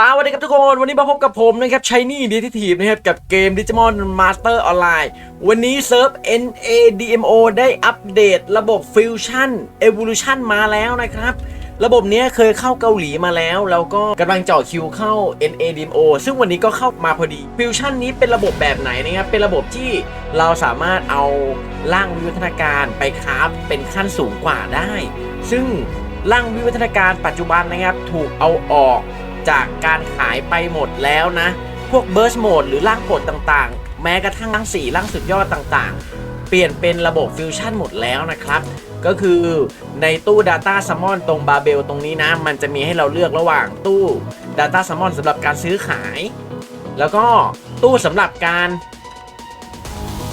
สวัสดีครับทุกคนวันนี้มาพบกับผมนะครับชายนี่ดีทีทีนะครับกับเกม Digimon Master Online วันนี้เซิร์ฟ NADMO ได้อัปเดตระบบ Fusion Evolution มาแล้วนะครับ ระบบเนี้ยเคยเข้าเกาหลีมาแล้ว แล้วก็กำลังเจาะคิวเข้า NADMO ซึ่งวันนี้ก็เข้ามาพอดี Fusion นี้เป็นระบบแบบไหนนะครับเป็นระบบที่เราสามารถเอาร่างวิวัฒนาการไปคราฟเป็นขั้นสูงกว่าได้ ซึ่งร่างวิวัฒนาการปัจจุบันนะครับถูกเอาออก จากการขายไปหมดแล้วนะ พวกเบิร์สโหมดหรือร่างโกดต่างๆ แม้กระทั่งร่างสีร่างสุดยอดต่างๆ เปลี่ยนเป็นระบบฟิวชั่นหมดแล้วนะครับ ก็คือในตู้ Data Summon ตรงบาเบลตรงนี้นะ มันจะมีให้เราเลือกระหว่างตู้ Data Summon สำหรับการซื้อขาย แล้วก็ตู้สำหรับการ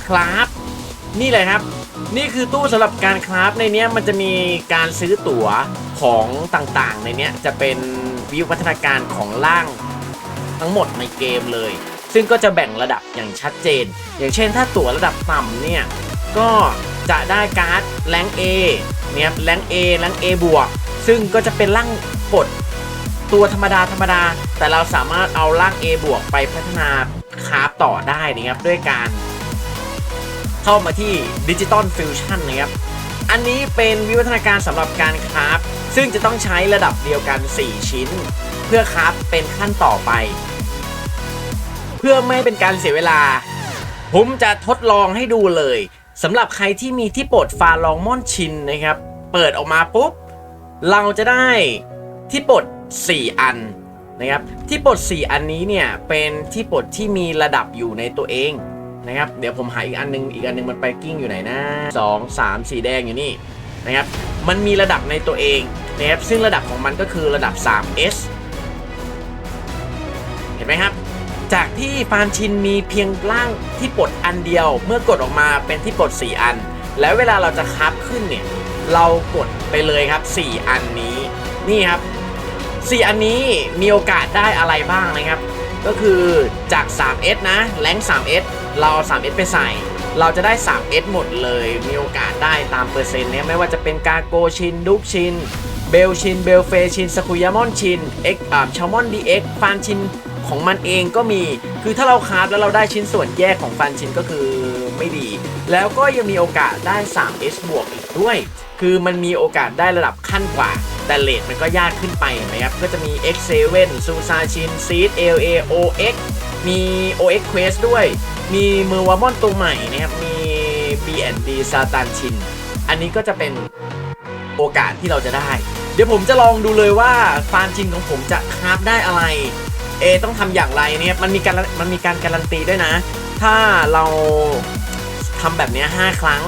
คราฟนี่เลยครับ นี่คือตู้สำหรับการคราฟในเนี้ยมันจะมีการซื้อตั๋วของต่างๆ ในเนี้ยจะเป็น วิวัฒนาการของร่างทั้งหมดในเกมเลย ซึ่งก็จะแบ่งระดับอย่างชัดเจน อย่างเช่นถ้าตั๋วระดับต่ำเนี่ย ก็จะได้การ์ดแรงเอเนี่ยแรงเอแรงเอบวก ซึ่งก็จะเป็นร่างกดตัวธรรมดาธรรมดา แต่เราสามารถเอาร่าง A บวกไปพัฒนาคราฟต่อได้นะครับ ด้วยการเข้ามาที่ดิจิตอลฟิวชั่นนะครับ อันนี้เป็นวิวัฒนาการสำหรับการคราฟ ซึ่งจะต้องใช้ระดับเดียวกัน 4 ชิ้น เพื่อคราฟเป็นขั้นต่อไป เพื่อไม่เป็นการเสียเวลา ผมจะทดลองให้ดูเลยสำหรับใครที่มีที่ปลดฟาลองมอนชินนะครับ เปิดออกมาปุ๊บ เราจะได้ที่ปลด4 อันนะครับ ที่ปลด4 อันนี้เนี่ยเป็นที่ปลดที่มีระดับอยู่ในตัวเองนะครับ เดี๋ยวผมหาอีกอันนึง อีกอันนึงมันไปกิ้งอยู่ไหนนะ2 3สีแดงอยู่นี่นะครับ มันมีระดับในตัวเอง นะครับซึ่งระดับของมันก็คือระดับ 3S เห็นไหมครับ จากที่ฟานชินมีเพียงร่างที่ปลดอันเดียว เมื่อกดออกมาเป็นที่ปลด 4 อัน แล้วเวลาเราจะคับขึ้นเนี่ย เรากดไปเลยครับ 4 อันนี้ นี่ครับ 4 อันนี้มีโอกาสได้อะไรบ้างนะครับ ก็คือจาก 3S นะ แรง 3S เราเอา 3S ไปใส่เราจะได้ 3S หมดเลย มีโอกาสได้ตามเปอร์เซ็นต์เนี่ยไม่ว่าจะเป็นกาโกชิน ดุกชิน เบลชิน เบลเฟชินสกุยามอนชินเอ็กอ่าชามอนดีเอ็กฟานชินของมันเองก็มี คือถ้าเราคราฟแล้วเราได้ชิ้นส่วนแยกของฟันชินก็คือไม่ดี แล้วก็ยังมีโอกาสได้ 3S บวกอีกด้วย คือมันมีโอกาสได้ระดับขั้นกว่า แต่เลทมันก็ยากขึ้นไปนไหมครับ ก็จะมี X7 ซูซาชินซีด LA OX มี OX Quest ด้วย มีเมอร์วามอนตัวใหม่นะครับ มี B&D ซาตานชิน อันนี้ก็จะเป็นโอกาสที่เราจะได้ เดี๋ยวผมจะลองดูเลยว่าฟานชินของผมจะคราฟได้อะไร เอต้องทำอย่างไรเนี่ยมันมีการมันมีการการันตีด้วยนะ ถ้าเราทำแบบนี้ 5 ครั้ง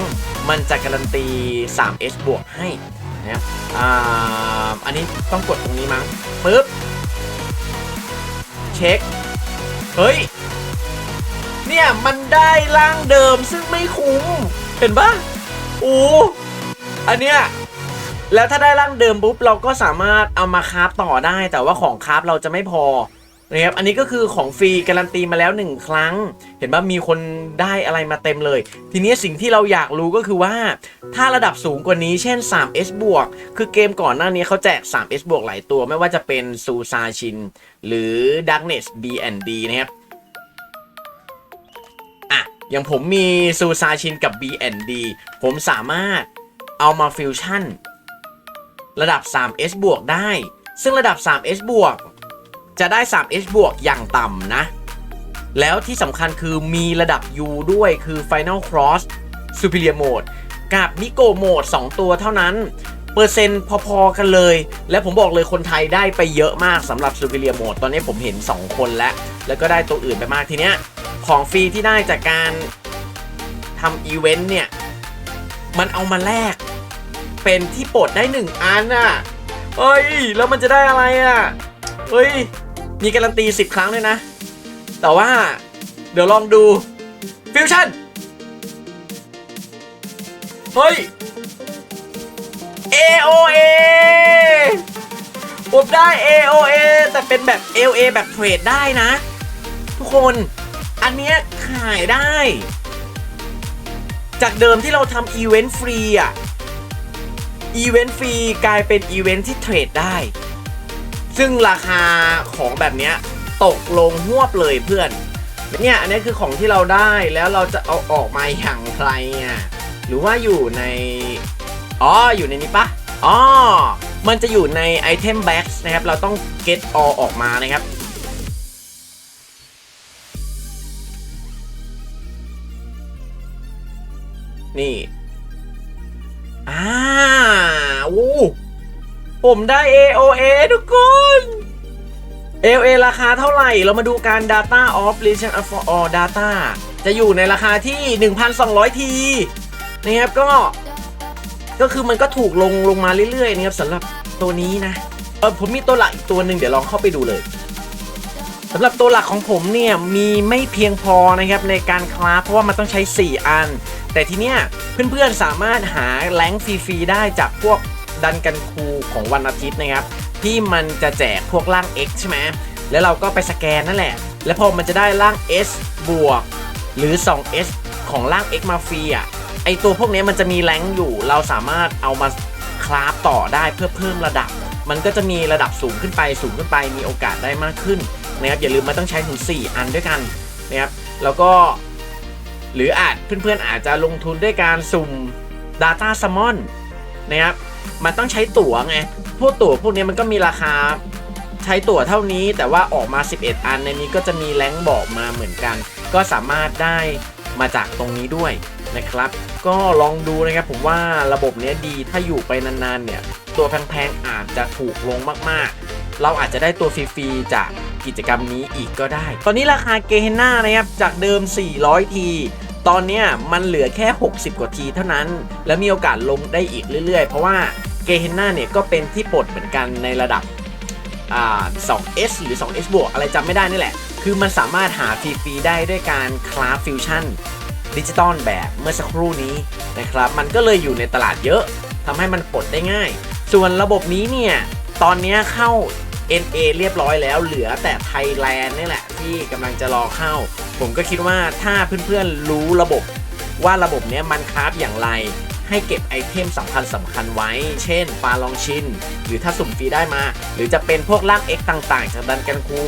มันจะการันตี 3S บวกให้นะครับอ่าอันนี้ต้องกดตรงนี้มั้งปึ๊บเช็ค เฮ้ย เนี่ย มันได้ร่างเดิมซึ่งไม่คุ้ม เห็นปะโอ้อันเนี้ย แล้วถ้าได้ร่างเดิมปุ๊บเราก็สามารถเอามาคราฟต่อได้ แต่ว่าของคราฟเราจะไม่พอนะครับอันนี้ก็คือของฟรีการันตีมาแล้วหนึ่งครั้ง เห็นว่ามีคนได้อะไรมาเต็มเลย ทีนี้สิ่งที่เราอยากรู้ก็คือว่า ถ้าระดับสูงกว่านี้เช่น 3S บวกคือเกมก่อนหน้านี้เขาแจก 3S บวกหลายตัว ไม่ว่าจะเป็นซูซาชิน หรือ Darkness B&D นะครับอะอย่างผมมีซูซาชินกับ B&D ผมสามารถเอามาฟิวชั่น ระดับ 3S บวกได้ ซึ่งระดับ 3S บวกจะได้ 3S บวกอย่างต่ำนะ แล้วที่สำคัญคือมีระดับ U ด้วยคือ Final Cross Superior Mode กับ Nico Mode 2ตัวเท่านั้น เปอร์เซ็นต์พอๆกันเลย และผมบอกเลยคนไทยได้ไปเยอะมากสำหรับ Superior Mode ตอนนี้ผมเห็น 2 คนแล้ว แล้วก็ได้ตัวอื่นไปมากทีเนี้ย ของฟรีที่ได้จากการทำอีเวนต์เนี่ย มันเอามาแลก เป็นที่ปลดได้หนึ่งอันอะเฮ้ย แล้วมันจะได้อะไรอะเฮ้ย มีการันตี 10 ครั้งเลยนะ แต่ว่าเดี๋ยวลองดูฟิวชั่นเฮ้ย AOA ผมได้ AOA แต่เป็นแบบ LA แบบเทรดได้นะ ทุกคนอันเนี้ยขายได้ จากเดิมที่เราทำอีเวนต์ฟรีอะ อีเวนต์ฟรีกลายเป็นอีเวนต์ที่เทรดได้ ซึ่งราคาของแบบเนี้ยตกลงหวบเลยเพื่อนเนี่ยอันนี้คือของที่เราได้แล้วเราจะเอาออกมาอย่างไรอะหรือว่าอยู่ในอ๋ออยู่ในนี้ปะอ๋อมันจะอยู่ใน Item Box นะครับ เราต้อง get all ออกมานะครับ นี่อ่า วู้ผมได้ AOA ทุกคน AOA ราคาเท่าไหร่ เรามาดูการ Data of Relation of all Data จะอยู่ในราคาที่ 1,200 ทีนะครับก็ ก็คือมันก็ถูกลงลงมาเรื่อยๆนะครับสำหรับตัวนี้นะเออผมมีตัวหลักอีกตัวหนึ่งเดี๋ยวลองเข้าไปดูเลยสำหรับตัวหลักของผมเนี่ยมีไม่เพียงพอนะครับในการคราฟเพราะว่ามันต้องใช้ 4 อัน แต่ทีเนี้ยเพื่อนๆสามารถหาแรงฟรีๆได้จากพวก ดันกันคูของวันอาทิตย์นะครับ ที่มันจะแจกพวกร่าง X ใช่ไหมแล้วเราก็ไปสแกนนั่นแหละ แล้วพอมันจะได้ร่าง S บวก หรือ 2S ของร่าง X มาฟรีอะไอตัวพวกนี้มันจะมีแรงอยู่ เราสามารถเอามาคราฟต่อได้เพื่อเพิ่มระดับ มันก็จะมีระดับสูงขึ้นไปสูงขึ้นไปมีโอกาสได้มากขึ้นนะครับอย่าลืมมันต้องใช้ถึง 4 อันด้วยกันนะครับแล้วก็หรืออาจเพื่อนๆอาจจะลงทุนด้วยการสุ่ม Data Summon นะครับ มันต้องใช้ตั๋วไง พวกตั๋วพวกนี้มันก็มีราคาใช้ตั๋วเท่านี้ แต่ว่าออกมา 11 อันในนี้ก็จะมีแรงบอกมาเหมือนกัน ก็สามารถได้มาจากตรงนี้ด้วยนะครับ ก็ลองดูนะครับผมว่าระบบเนี้ยดีถ้าอยู่ไปนานๆเนี่ย ตัวแพงๆอาจจะถูกลงมากๆ เราอาจจะได้ตัวฟรีๆจากกิจกรรมนี้อีกก็ได้ ตอนนี้ราคาเกเฮน่านะครับ จากเดิม 400 ที ตอนนี้มันเหลือแค่ 60 กว่าทีเท่านั้น แล้วมีโอกาสลงได้อีกเรื่อยๆ เพราะว่าเกเฮน่าเนี่ยก็เป็นที่ปลดเหมือนกันในระดับ 2S หรือ 2S บวกอะไรจำไม่ได้นี่แหละ คือมันสามารถหาฟรีๆได้ด้วยการคลาฟฟิวชั่นดิจิตอลแบบเมื่อสักครู่นี้นะครับ มันก็เลยอยู่ในตลาดเยอะทำให้มันปลดได้ง่าย ส่วนระบบนี้เนี่ย ตอนนี้เข้า NA เรียบร้อยแล้วเหลือแต่ไทยแลนด์นี่แหละ ที่กำลังจะรอเข้า ผมก็คิดว่าถ้าเพื่อนๆรู้ระบบว่าระบบเนี้ยมันคราฟอย่างไร ให้เก็บไอเทมสำคัญสำคัญไว้ เช่นปลาลองชินหรือถ้าสุ่มฟรีได้มา หรือจะเป็นพวกร่าง X ต่างๆ จากดันกันคู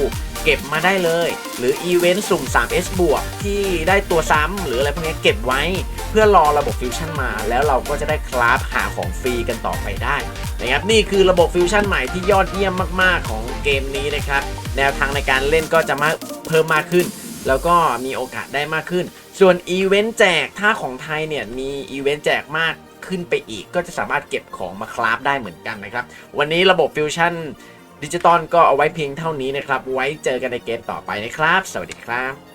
เก็บมาได้เลย หรืออีเวนต์สุ่ม 3S บวกที่ได้ตัวซ้ำหรืออะไรพวกนี้เก็บไว้ เพื่อรอระบบฟิวชั่นมา แล้วเราก็จะได้คลาฟหาของฟรีกันต่อไปได้นะครับนี่คือระบบฟิวชั่นใหม่ที่ยอดเยี่ยมมากๆของเกมนี้นะครับแนวทางในการเล่นก็จะมาเพิ่มมากขึ้น แล้วก็มีโอกาสได้มากขึ้น ส่วนอีเวนต์แจกถ้าของไทยเนี่ยมีอีเวนต์แจกมากขึ้นไปอีก ก็จะสามารถเก็บของมาคราฟได้เหมือนกันนะครับ วันนี้ระบบฟิวชั่นดิจิตอลก็เอาไว้เพียงเท่านี้นะครับ ไว้เจอกันในเกมต่อไปนะครับ สวัสดีครับ